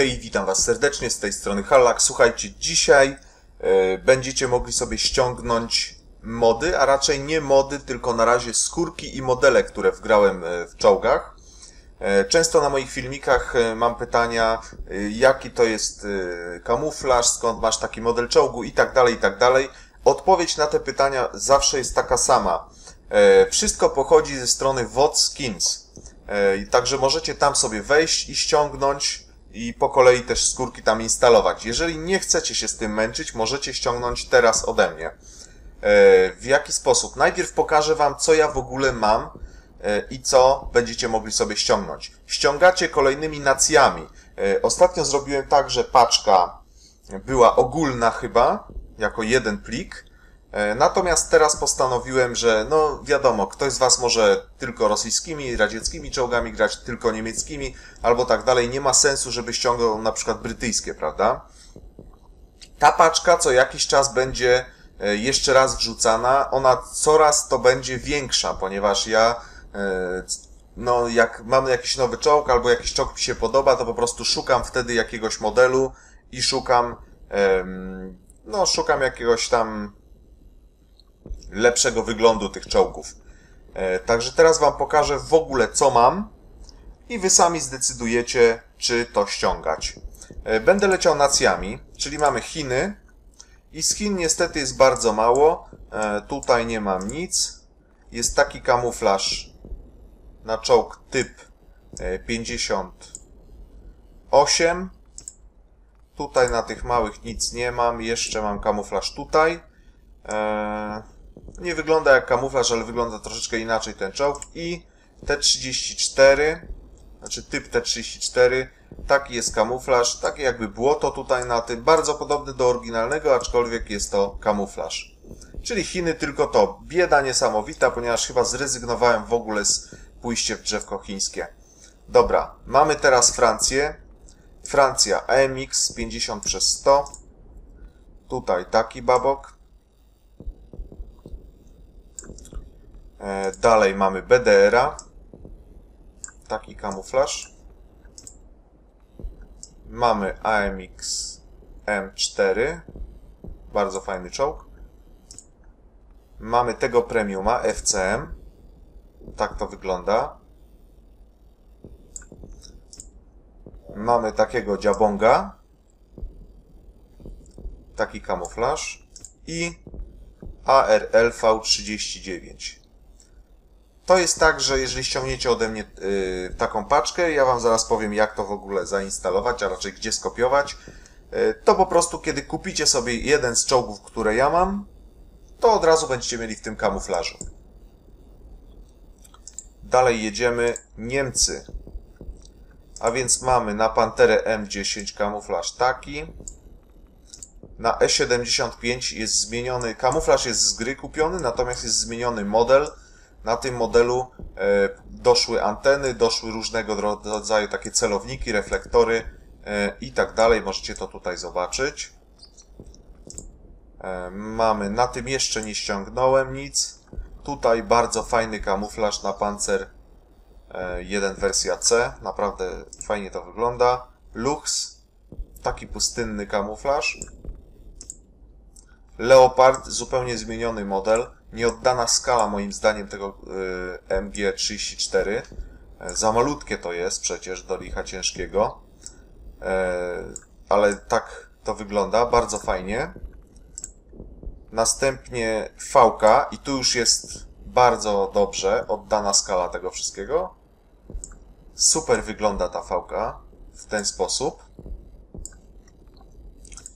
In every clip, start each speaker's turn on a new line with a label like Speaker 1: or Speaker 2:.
Speaker 1: Hej, witam Was serdecznie z tej strony Hallak. Słuchajcie, dzisiaj e, będziecie mogli sobie ściągnąć mody, a raczej nie mody, tylko na razie skórki i modele, które wgrałem e, w czołgach. E, często na moich filmikach mam pytania, jaki to jest kamuflaż, skąd masz taki model czołgu i tak dalej, i tak dalej. Odpowiedź na te pytania zawsze jest taka sama. Wszystko pochodzi ze strony VOD Skins. Także możecie tam sobie wejść i ściągnąć i po kolei też skórki tam instalować. Jeżeli nie chcecie się z tym męczyć, możecie ściągnąć teraz ode mnie. E, W jaki sposób? Najpierw pokażę Wam, co ja w ogóle mam e, i co będziecie mogli sobie ściągnąć. Ściągacie kolejnymi nacjami. E, Ostatnio zrobiłem tak, że paczka była ogólna chyba, jako jeden plik. E, Natomiast teraz postanowiłem, że no wiadomo, ktoś z Was może tylko rosyjskimi, radzieckimi czołgami grać, tylko niemieckimi, albo tak dalej. Nie ma sensu, żeby ściągał na przykład brytyjskie, prawda? Ta paczka co jakiś czas będzie e, jeszcze raz wrzucana. Ona coraz to będzie większa, ponieważ ja, e, no jak mam jakiś nowy czołg albo jakiś czołg mi się podoba, to po prostu szukam wtedy jakiegoś modelu i szukam, no szukam jakiegoś tam lepszego wyglądu tych czołgów. E, Także teraz Wam pokażę w ogóle co mam i Wy sami zdecydujecie, czy to ściągać. E, Będę leciał nacjami, czyli mamy Chiny i z Chin niestety jest bardzo mało. E, Tutaj nie mam nic. Jest taki kamuflaż na czołg typ e, 58. Tutaj na tych małych nic nie mam. Jeszcze mam kamuflaż tutaj. E, nie wygląda jak kamuflaż, ale wygląda troszeczkę inaczej ten czołg. I T-34, znaczy typ T-34, taki jest kamuflaż, takie jakby błoto tutaj na tym, bardzo podobny do oryginalnego, aczkolwiek jest to kamuflaż. Czyli Chiny tylko to. Bieda niesamowita, ponieważ chyba zrezygnowałem w ogóle z pójście w drzewko chińskie. Dobra, mamy teraz Francję. Francja AMX 50 przez 100. Tutaj taki babok. Dalej mamy BDR-a. Taki kamuflaż. Mamy AMX M4. Bardzo fajny czołg. Mamy tego premiuma FCM. Tak to wygląda. Mamy takiego dziabonga. Taki kamuflaż. I ARL V39. To jest tak, że jeżeli ściągniecie ode mnie y, taką paczkę, ja Wam zaraz powiem, jak to w ogóle zainstalować, a raczej gdzie skopiować, y, to po prostu, kiedy kupicie sobie jeden z czołgów, które ja mam, to od razu będziecie mieli w tym kamuflażu. Dalej jedziemy Niemcy. A więc mamy na Panterę M10 kamuflaż taki. Na E75 jest zmieniony, kamuflaż jest z gry kupiony, natomiast jest zmieniony model. Na tym modelu e, doszły anteny, doszły różnego rodzaju takie celowniki, reflektory e, i tak dalej. Możecie to tutaj zobaczyć. E, mamy, na tym jeszcze nie ściągnąłem nic. Tutaj bardzo fajny kamuflaż na pancer 1 wersja C. Naprawdę fajnie to wygląda. Lux, taki pustynny kamuflaż. Leopard, zupełnie zmieniony model. Nieoddana skala moim zdaniem tego y, MG34. E, Za malutkie to jest przecież do licha ciężkiego. E, ale tak to wygląda, bardzo fajnie. Następnie VK i tu już jest bardzo dobrze oddana skala tego wszystkiego. Super wygląda ta VK w ten sposób.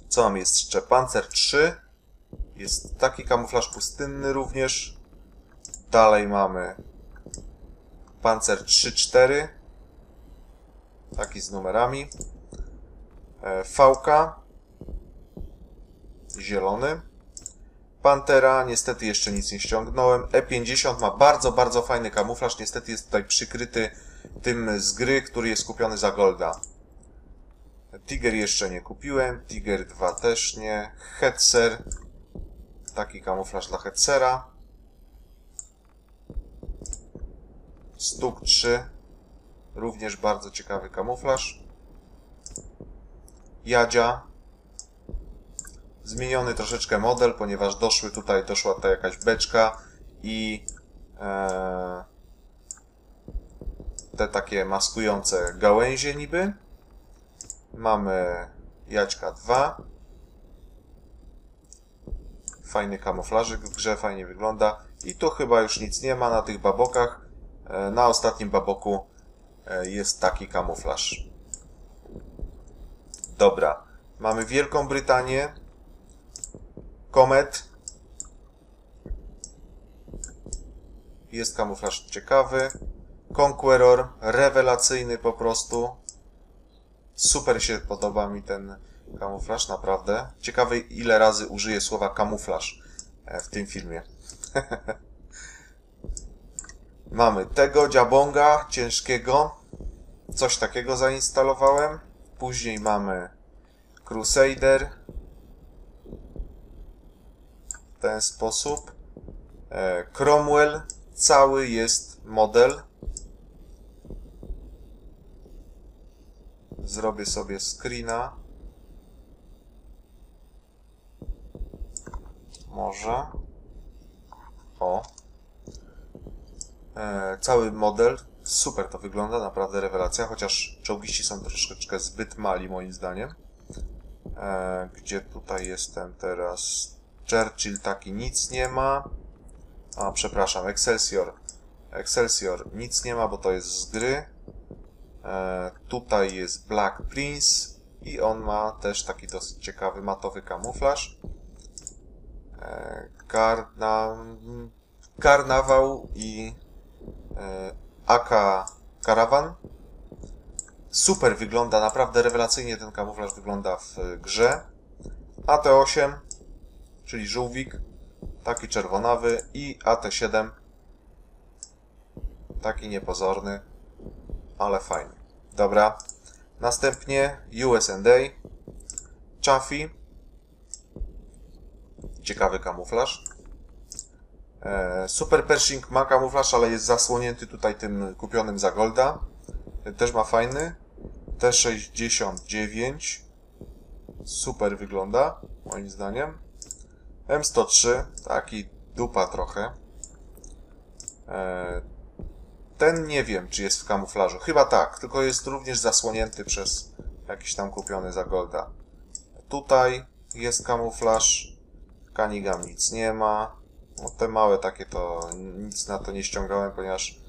Speaker 1: Co mam jeszcze? Panzer 3. Jest taki kamuflaż pustynny również. Dalej mamy Panzer 3-4. Taki z numerami. E, VK. Zielony. Pantera, niestety jeszcze nic nie ściągnąłem. E50 ma bardzo, bardzo fajny kamuflaż. Niestety jest tutaj przykryty tym z gry, który jest kupiony za golda. Tiger jeszcze nie kupiłem. Tiger 2 też nie. Hetzer. Taki kamuflaż dla Hetzera. Stuk 3. Również bardzo ciekawy kamuflaż. Jadzia. Zmieniony troszeczkę model, ponieważ doszły tutaj, doszła tutaj jakaś beczka i e, te takie maskujące gałęzie niby. Mamy Jaćka 2. Fajny kamuflażyk w grze, fajnie wygląda. I tu chyba już nic nie ma na tych babokach. E, na ostatnim baboku e, jest taki kamuflaż. Dobra. Mamy Wielką Brytanię. Komet. Jest kamuflaż ciekawy. Conqueror, rewelacyjny po prostu. Super się podoba mi ten kamuflaż, naprawdę. Ciekawy ile razy użyję słowa kamuflaż e, w tym filmie. Mamy tego dziabonga ciężkiego. Coś takiego zainstalowałem. Później mamy Crusader. W ten sposób. E, Cromwell. Cały jest model. Zrobię sobie screena. Może. O. E, cały model. Super to wygląda, naprawdę rewelacja, chociaż czołgiści są troszeczkę zbyt mali moim zdaniem. E, gdzie tutaj jestem teraz? Churchill taki nic nie ma. A, przepraszam, Excelsior. Excelsior nic nie ma, bo to jest z gry. E, tutaj jest Black Prince i on ma też taki dosyć ciekawy matowy kamuflaż. E, karna... Karnawał i e, AK Caravan. Super wygląda, naprawdę rewelacyjnie ten kamuflaż wygląda w grze. AT8, czyli żółwik, taki czerwonawy i AT7, taki niepozorny ale fajny. Dobra. Następnie USA. Chaffee. Ciekawy kamuflaż. E, Super Pershing ma kamuflaż, ale jest zasłonięty tutaj tym kupionym za golda. Też ma fajny. T69. Super wygląda, moim zdaniem. M103. Taki dupa trochę. E, ten nie wiem, czy jest w kamuflażu. Chyba tak, tylko jest również zasłonięty przez jakiś tam kupiony za golda. Tutaj jest kamuflaż. Kanigam nic nie ma. No, te małe takie to nic na to nie ściągałem, ponieważ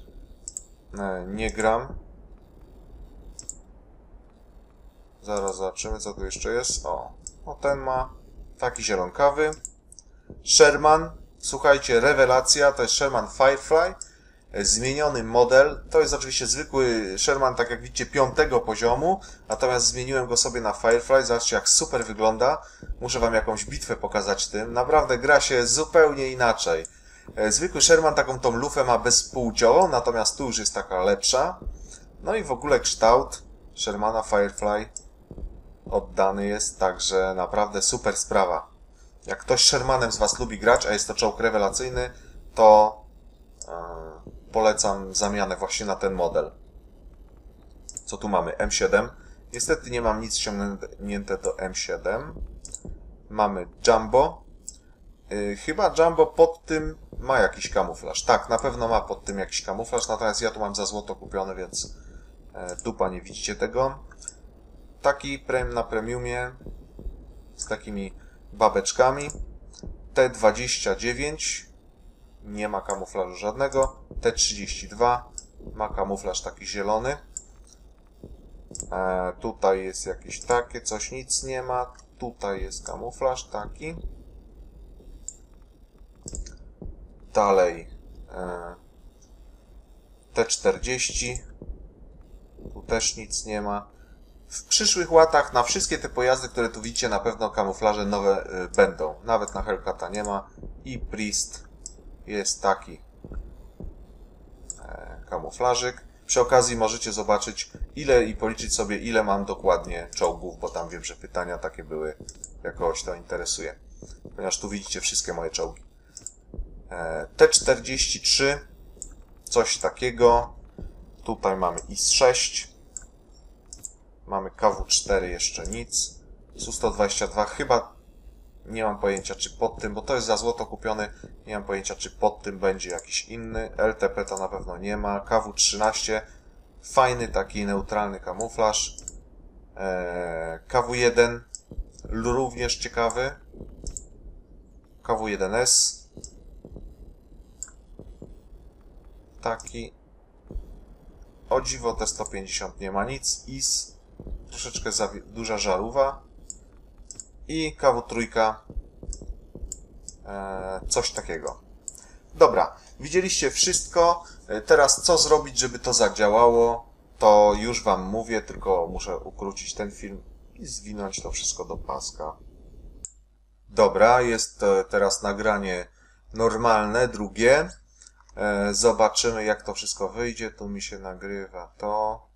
Speaker 1: e, nie gram. Zaraz zobaczymy, co tu jeszcze jest. O, ten ma taki zielonkawy. Sherman, słuchajcie, rewelacja, to jest Sherman Firefly zmieniony model. To jest oczywiście zwykły Sherman, tak jak widzicie, piątego poziomu, natomiast zmieniłem go sobie na Firefly. Zobaczcie, jak super wygląda. Muszę wam jakąś bitwę pokazać tym. Naprawdę gra się zupełnie inaczej. E, zwykły Sherman taką tą lufę ma bezpłciową, natomiast tu już jest taka lepsza. No i w ogóle kształt Shermana Firefly oddany jest, także naprawdę super sprawa. Jak ktoś Shermanem z Was lubi grać, a jest to czołg rewelacyjny, to polecam zamianę właśnie na ten model. Co tu mamy? M7. Niestety nie mam nic ściągnięte do M7. Mamy Jumbo. Yy, chyba Jumbo pod tym ma jakiś kamuflaż. Tak, na pewno ma pod tym jakiś kamuflaż, natomiast ja tu mam za złoto kupione, więc e, dupa nie widzicie tego. Taki prem na premiumie z takimi babeczkami. T29 nie ma kamuflażu żadnego. T32 ma kamuflaż taki zielony. E, tutaj jest jakieś takie, coś nic nie ma. Tutaj jest kamuflaż taki. Dalej e, T40. Tu też nic nie ma. W przyszłych łatach na wszystkie te pojazdy, które tu widzicie, na pewno kamuflaże nowe y, będą. Nawet na Hellcata nie ma. I Priest jest taki e, kamuflażyk. Przy okazji możecie zobaczyć ile i policzyć sobie ile mam dokładnie czołgów, bo tam wiem, że pytania takie były, jak kogoś to interesuje. Ponieważ tu widzicie wszystkie moje czołgi. E, T43, coś takiego. Tutaj mamy IS-6. Mamy KW-4, jeszcze nic. Su-122 chyba nie mam pojęcia, czy pod tym, bo to jest za złoto kupiony, nie mam pojęcia, czy pod tym będzie jakiś inny. LTP to na pewno nie ma. KW-13, fajny taki neutralny kamuflaż. Eee, KW-1, również ciekawy. KW-1S. Taki. O dziwo T150 nie ma nic. IS, troszeczkę za duża żarówa i KW3 e, coś takiego. Dobra, widzieliście wszystko. E, teraz co zrobić, żeby to zadziałało, to już Wam mówię, tylko muszę ukrócić ten film i zwinąć to wszystko do paska. Dobra, jest teraz nagranie normalne, drugie. E, zobaczymy jak to wszystko wyjdzie. Tu mi się nagrywa to.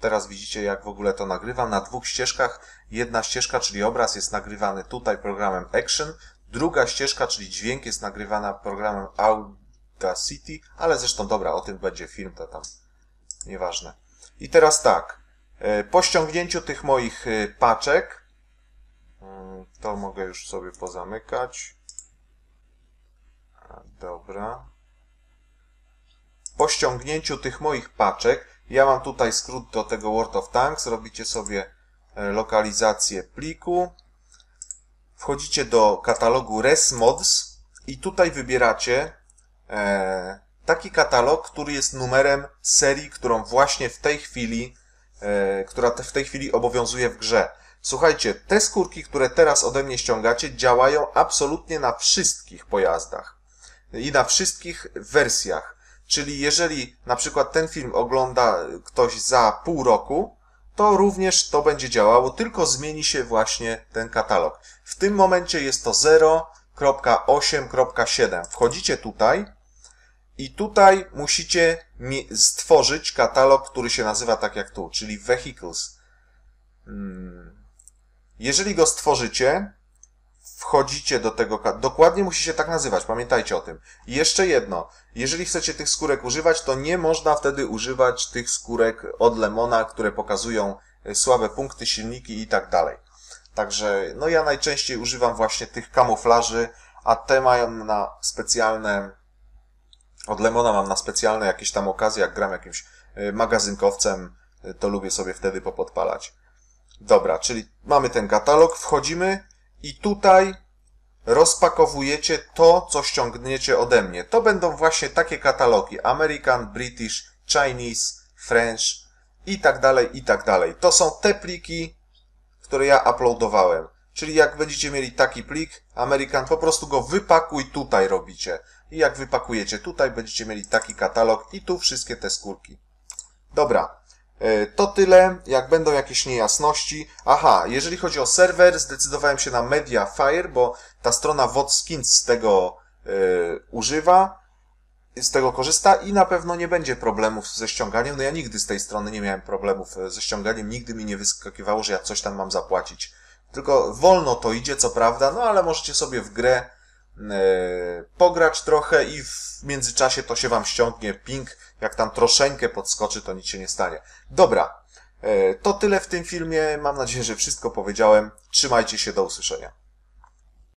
Speaker 1: Teraz widzicie, jak w ogóle to nagrywam na dwóch ścieżkach. Jedna ścieżka, czyli obraz, jest nagrywany tutaj programem Action. Druga ścieżka, czyli dźwięk, jest nagrywana programem Audacity, ale zresztą dobra, o tym będzie film, to tam nieważne. I teraz tak, e, po ściągnięciu tych moich e, paczek, mm, to mogę już sobie pozamykać. Dobra. Po ściągnięciu tych moich paczek, ja mam tutaj skrót do tego World of Tanks. Robicie sobie e, lokalizację pliku. Wchodzicie do katalogu ResMods i tutaj wybieracie e, taki katalog, który jest numerem serii, którą właśnie w tej chwili, e, która w tej chwili obowiązuje w grze. Słuchajcie, te skórki, które teraz ode mnie ściągacie, działają absolutnie na wszystkich pojazdach i na wszystkich wersjach. Czyli jeżeli na przykład ten film ogląda ktoś za pół roku, to również to będzie działało, tylko zmieni się właśnie ten katalog. W tym momencie jest to 0.8.7. Wchodzicie tutaj i tutaj musicie stworzyć katalog, który się nazywa tak jak tu, czyli Vehicles. Hmm. Jeżeli go stworzycie, wchodzicie do tego, dokładnie musi się tak nazywać, pamiętajcie o tym. I jeszcze jedno, jeżeli chcecie tych skórek używać, to nie można wtedy używać tych skórek od Lemona, które pokazują e, słabe punkty, silniki i tak dalej. Także, no ja najczęściej używam właśnie tych kamuflaży, a te mają na specjalne, od Lemona mam na specjalne jakieś tam okazje, jak gram jakimś e, magazynkowcem, e, to lubię sobie wtedy popodpalać. Dobra, czyli mamy ten katalog, wchodzimy, i tutaj rozpakowujecie to, co ściągniecie ode mnie. To będą właśnie takie katalogi American, British, Chinese, French i tak dalej, i tak dalej. To są te pliki, które ja uploadowałem. Czyli jak będziecie mieli taki plik American, po prostu go wypakuj tutaj robicie. I jak wypakujecie tutaj, będziecie mieli taki katalog i tu wszystkie te skórki. Dobra, to tyle, jak będą jakieś niejasności. Aha, jeżeli chodzi o serwer, zdecydowałem się na Mediafire, bo ta strona WotSkins z tego y, używa, z tego korzysta i na pewno nie będzie problemów ze ściąganiem. No ja nigdy z tej strony nie miałem problemów e, ze ściąganiem, nigdy mi nie wyskakiwało, że ja coś tam mam zapłacić. Tylko wolno to idzie, co prawda, no ale możecie sobie w grę E, pograć trochę i w międzyczasie to się wam ściągnie ping, jak tam troszeczkę podskoczy, to nic się nie stanie. Dobra, e, to tyle w tym filmie. Mam nadzieję, że wszystko powiedziałem. Trzymajcie się, do usłyszenia.